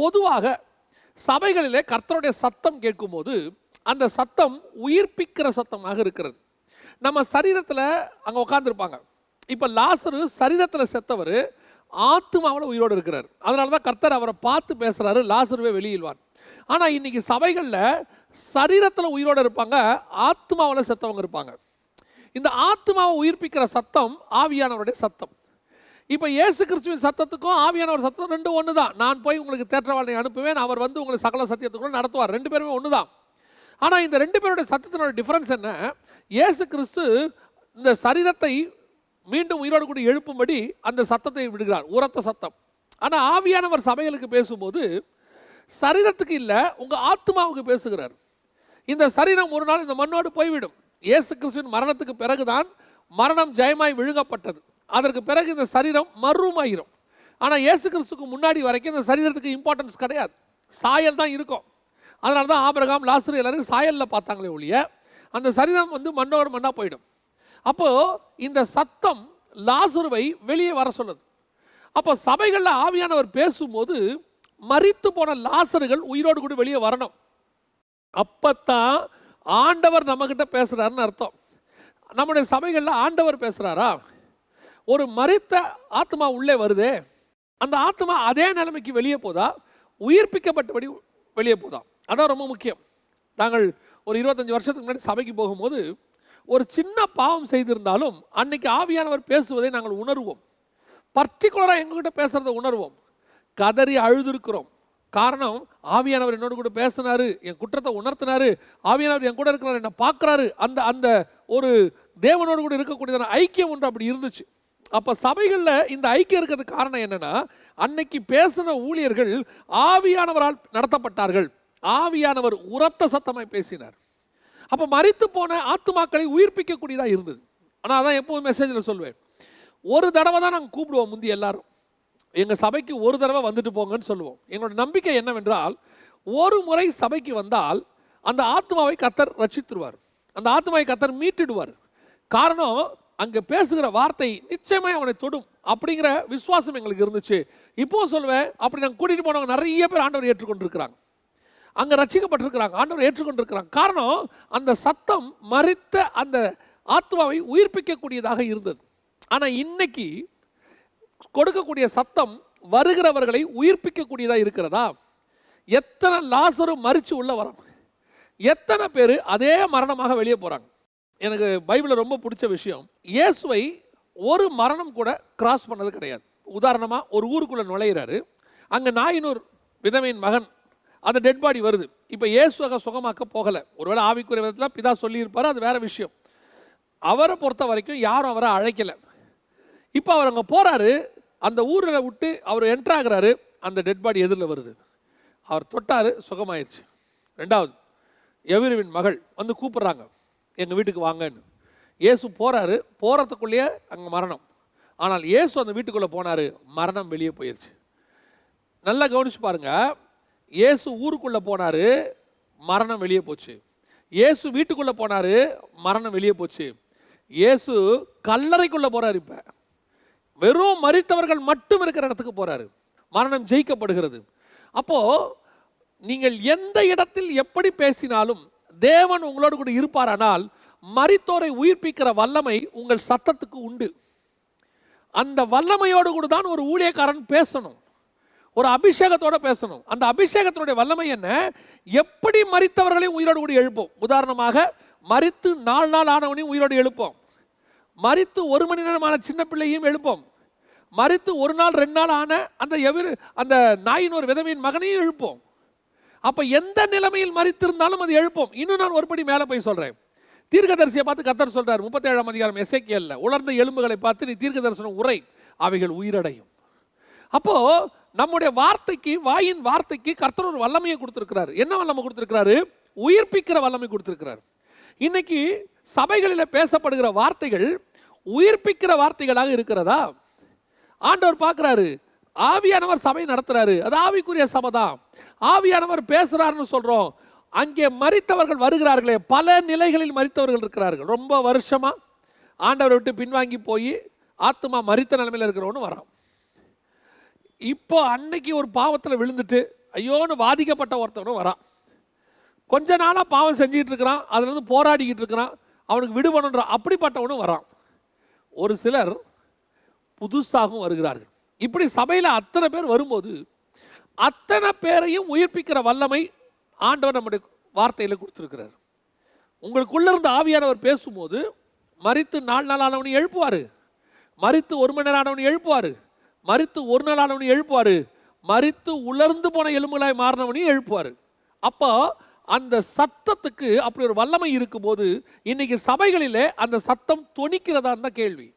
பொதுவாக சபைகளிலே கர்த்தருடைய சத்தம் கேட்கும்போது அந்த சத்தம் உயிர்ப்பிக்கிற சத்தமாக இருக்கிறது. நம்ம சரீரத்தில் அங்கே உட்காந்துருப்பாங்க இப்போ லாசரு சரீரத்தில் செத்தவர் ஆத்துமாவில் உயிரோடு இருக்கிறார். அதனால தான் கர்த்தர் அவரை பார்த்து பேசுகிறாரு லாசருவே வெளியில்வார் ஆனால் இன்றைக்கி சபைகளில் சரீரத்தில் உயிரோடு இருப்பாங்க ஆத்மாவில் செத்தவங்க இருப்பாங்க. இந்த ஆத்மாவை உயிர்ப்பிக்கிற சத்தம் ஆவியானவருடைய சத்தம். இப்போ இயேசு கிறிஸ்துவின் சத்தத்துக்கும் ஆவியானவர் சத்தம் ரெண்டும் ஒன்று தான் நான் போய் உங்களுக்கு தேற்றவாளனை அனுப்புவேன். அவர் வந்து உங்களை சகல சத்தியத்துக்குள்ள நடத்துவார். ரெண்டு பேருமே ஒன்று தான் ஆனால் இந்த ரெண்டு பேருடைய சத்தத்தினோட டிஃப்ரென்ஸ் என்ன? இயேசு கிறிஸ்து இந்த சரீரத்தை மீண்டும் உயிரோடு கூட எழுப்பும்படி அந்த சத்தத்தை விடுகிறார். உரத்த சத்தம். ஆனால் ஆவியானவர் சபைகளுக்கு பேசும்போது சரீரத்துக்கு இல்லை உங்கள் ஆத்மாவுக்கு பேசுகிறார். இந்த சரீரம் ஒரு நாள் இந்த மண்ணோடு போய்விடும். இயேசு கிறிஸ்துவின் மரணத்துக்கு பிறகுதான் மரணம் ஜெயமாய் விழுங்கப்பட்டது. அதற்கு பிறகு இந்த சரீரம் மர்வமாயிரும் ஆனால் இயேசு கிறிஸ்துக்கு முன்னாடி வரைக்கும் இந்த சரீரத்துக்கு இம்பார்ட்டன்ஸ் கிடையாது. சாயல் தான் இருக்கும். அதனால தான் ஆபிரகாம் லாசரு எல்லாரும் சாயலில் பார்த்தாங்களே ஒழிய அந்த சரீரம் வந்து மண்டோர் மண்ணாக போயிடும். அப்போது இந்த சத்தம் லாசுருவை வெளியே வர சொல்லுது. அப்போ சபைகளில் ஆவியானவர் பேசும்போது மறித்து போன லாசர்கள் உயிரோடு கூட வெளியே வரணும். அப்போத்தான் ஆண்டவர் நம்மக்கிட்ட பேசுகிறாருன்னு அர்த்தம். நம்முடைய சபைகளில் ஆண்டவர் பேசுகிறாரா ஒரு மறித்த ஆத்மா உள்ளே வருதே அந்த ஆத்மா அதே நிலைமைக்கு வெளியே போதா? உயிர்ப்பிக்கப்பட்டபடி வெளியே போதா? அதான் ரொம்ப முக்கியம். நாங்கள் ஒரு இருபத்தஞ்சி வருஷத்துக்கு முன்னாடி சபைக்கு போகும்போது ஒரு சின்ன பாவம் செய்திருந்தாலும் அன்னைக்கு ஆவியானவர் பேசுவதை நாங்கள் உணர்வோம். பர்டிகுலராக எங்ககிட்ட பேசுகிறத உணர்வோம். கதறி அழுதுருக்கிறோம். காரணம் ஆவியானவர் என்னோட கூட பேசினாரு என் குற்றத்தை உணர்த்தினாரு ஆவியானவர் என் கூட இருக்கிறார் என்னை பார்க்குறாரு. அந்த அந்த ஒரு தேவனோடு கூட இருக்கக்கூடியதான ஐக்கியம் ஒன்று அப்படி இருந்துச்சு. அப்போ சபைகளில் இந்த ஐக்கியம் இருக்கிறதுக்கு காரணம் என்னென்னா அன்னைக்கு பேசின ஊழியர்கள் ஆவியானவரால் நடத்தப்பட்டார்கள். ஆவியானவர் உரத்த சத்தமாய் பேசினார். அப்போ மறித்து போன ஆத்துமாக்களை உயிர்ப்பிக்கக்கூடியதாக இருந்தது. ஆனால் அதான் எப்போவும் மெசேஜில் சொல்வேன். ஒரு தடவை தான் நாங்கள் கூப்பிடுவோம் முந்தி எல்லாரும். எங்கள் சபைக்கு ஒரு தடவை வந்துட்டு போங்கன்னு சொல்லுவோம். எங்களோட நம்பிக்கை என்னவென்றால் ஒரு முறை சபைக்கு வந்தால் அந்த ஆத்மாவை கத்தர் ரட்சித்துருவார். அந்த ஆத்மாவை கத்தர் மீட்டுடுவார். காரணம் அங்கே பேசுகிற வார்த்தை நிச்சயமாக அவனை தொடும் அப்படிங்கிற விசுவாசம் எங்களுக்கு இருந்துச்சு. இப்போ சொல்லுவேன் அப்படி நாங்கள் கூட்டிகிட்டு போனவங்க நிறைய பேர் ஆண்டவர் ஏற்றுக்கொண்டிருக்கிறாங்க. அங்கே ரட்சிக்கப்பட்டிருக்கிறாங்க ஆண்டவர் ஏற்றுக்கொண்டிருக்கிறாங்க. காரணம் அந்த சத்தம் மறித்த அந்த ஆத்மாவை உயிர்ப்பிக்கக்கூடியதாக இருந்தது. ஆனால் இன்னைக்கு கொடுக்கக்கூடிய சத்தம் வருகிறவர்களை உயிர்ப்பிக்கக்கூடியதாக இருக்கிறதா? எத்தனை லாசரும் மறித்து உள்ள வரோம் எத்தனை பேர் அதே மரணமாக வெளியே போகிறாங்க எனக்கு பைபிளில் ரொம்ப பிடிச்ச விஷயம். இயேசுவை ஒரு மரணம் கூட கிராஸ் பண்ணது கிடையாது. உதாரணமாக ஒரு ஊருக்குள்ளே நுழையிறாரு. அங்கே நாயினூர் விதவையின் மகன் அந்த டெட் பாடி வருது. இப்போ இயேசுவாக சுகமாக்க போகலை. ஒருவேளை ஆவிக்குரிய விதத்தில் பிதா சொல்லியிருப்பாரு அது வேறு விஷயம். அவரை பொறுத்த வரைக்கும் யாரும் அவரை அழைக்கலை. இப்போ அவர் அங்கே போகிறாரு அந்த ஊரில் விட்டு அவர் என்ட்ரு அந்த டெட் பாடி எதிரில் வருது. அவர் தொட்டார் சுகமாயிருச்சு. ரெண்டாவது எவிருவின் மகள் வந்து கூப்பிட்றாங்க. எங்கள் வீட்டுக்கு வாங்கன்னு. இயேசு போகிறாரு போகிறதுக்குள்ளேயே அங்கே மரணம். ஆனால் இயேசு அந்த வீட்டுக்குள்ளே போனார் மரணம் வெளியே போயிடுச்சு நல்லா கவனிச்சு பாருங்கள் இயேசு ஊருக்குள்ளே போனார் மரணம் வெளியே போச்சு. இயேசு வீட்டுக்குள்ளே போனார் மரணம் வெளியே போச்சு. இயேசு கல்லறைக்குள்ளே போகிறார் இப்போ. வெறும் மறித்தவர்கள் மட்டும் இருக்கிற இடத்துக்கு போகிறாரு மரணம் ஜெயிக்கப்படுகிறது. அப்போது நீங்கள் எந்த இடத்தில் எப்படி பேசினாலும் தேவன் உங்களோடு கூட இருப்பாரானால் மரித்தோரை உயிர்ப்பிக்கிற வல்லமை உங்கள் சத்தத்துக்கு உண்டு. அந்த வல்லமையோடு கூட தான் ஒரு ஊழியக்காரன் பேசணும். ஒரு அபிஷேகத்தோட பேசணும். அந்த அபிஷேகத்தினுடைய வல்லமை என்ன? எப்படி மறித்தவர்களையும் உயிரோடு கூட எழுப்போம். உதாரணமாக மறித்து நாலு நாள் ஆனவனையும் உயிரோடு எழுப்போம். மறித்து ஒரு மணி நேரமான சின்ன பிள்ளையும் எழுப்போம். மறித்து ஒரு நாள் ரெண்டு நாள் ஆன அந்த எவிரு அந்த நாயின் ஒரு விதவையின் மகனையும் எழுப்போம். அப்போ எந்த நிலைமையில் மறித்திருந்தாலும் அது எழுப்போம். இன்னும் நான் ஒருபடி மேலே போய் சொல்கிறேன் தீர்க்கதரிசியை பார்த்து கத்தர் சொல்கிறார் முப்பத்தேழாம் அதிகாரம் எசைக்கியல்ல உலர்ந்த எலும்புகளை பார்த்து நீ தீர்க்க தரிசனம் உரை அவைகள் உயிரடையும். அப்போ நம்முடைய வார்த்தைக்கு வாயின் வார்த்தைக்கு கர்த்தர் ஒரு வல்லமையை கொடுத்திருக்கிறார். என்ன வல்லமை கொடுத்துருக்கிறாரு? உயிர்ப்பிக்கிற வல்லமை கொடுத்துருக்கிறார். இன்னைக்கு சபைகளில் பேசப்படுகிற வார்த்தைகள் உயிர்ப்பிக்கிற வார்த்தைகளாக இருக்கிறதா? ஆண்டவர் பார்க்குறாரு ஆவியானவர் சபை நடத்துகிறாரு அது ஆவிக்குரிய சபை தான் ஆவியானவர் பேசுகிறாருன்னு சொல்கிறோம் அங்கே மறித்தவர்கள் வருகிறார்களே. பல நிலைகளில் மறித்தவர்கள் இருக்கிறார்கள். ரொம்ப வருஷமாக ஆண்டவரை விட்டு பின்வாங்கி போய் ஆத்மா மறித்த நிலைமையில் இருக்கிறவனு வரான். இப்போ அன்னைக்கு ஒரு பாவத்தில் விழுந்துட்டு ஐயோன்னு பாதிக்கப்பட்ட ஒருத்தவனும் வரான். கொஞ்ச நாளாக பாவம் செஞ்சுக்கிட்டு இருக்கிறான். அதுலேருந்து போராடிக்கிட்டு இருக்கிறான். அவனுக்கு விடுபடன்ற அப்படிப்பட்டவனும் வரான். ஒரு சிலர் புதுசாகவும் வருகிறார்கள். இப்படி சபையில் அத்தனை பேர் வரும்போது அத்தனை பேரையும் உயிர்ப்பிக்கிற வல்லமை ஆண்டவர் நம்முடைய வார்த்தையில் கொடுத்துருக்கிறார். உங்களுக்குள்ளே இருந்த ஆவியானவர் பேசும்போது மறித்து நாலு நாள் ஆனவனையும் எழுப்புவார். மறித்து ஒரு மணி நேரம் ஆனவனையும் எழுப்புவார். மறித்து ஒரு நாள் ஆனவனையும் எழுப்புவார். மறித்து உலர்ந்து போன எலும்புலாய் மாறினவனையும் எழுப்புவார். அப்போ அந்த சத்தத்துக்கு அப்படி ஒரு வல்லமை இருக்கும்போது இன்னைக்கு சபைகளிலே அந்த சத்தம் தொனிக்கிறதா இருந்தால் கேள்வி.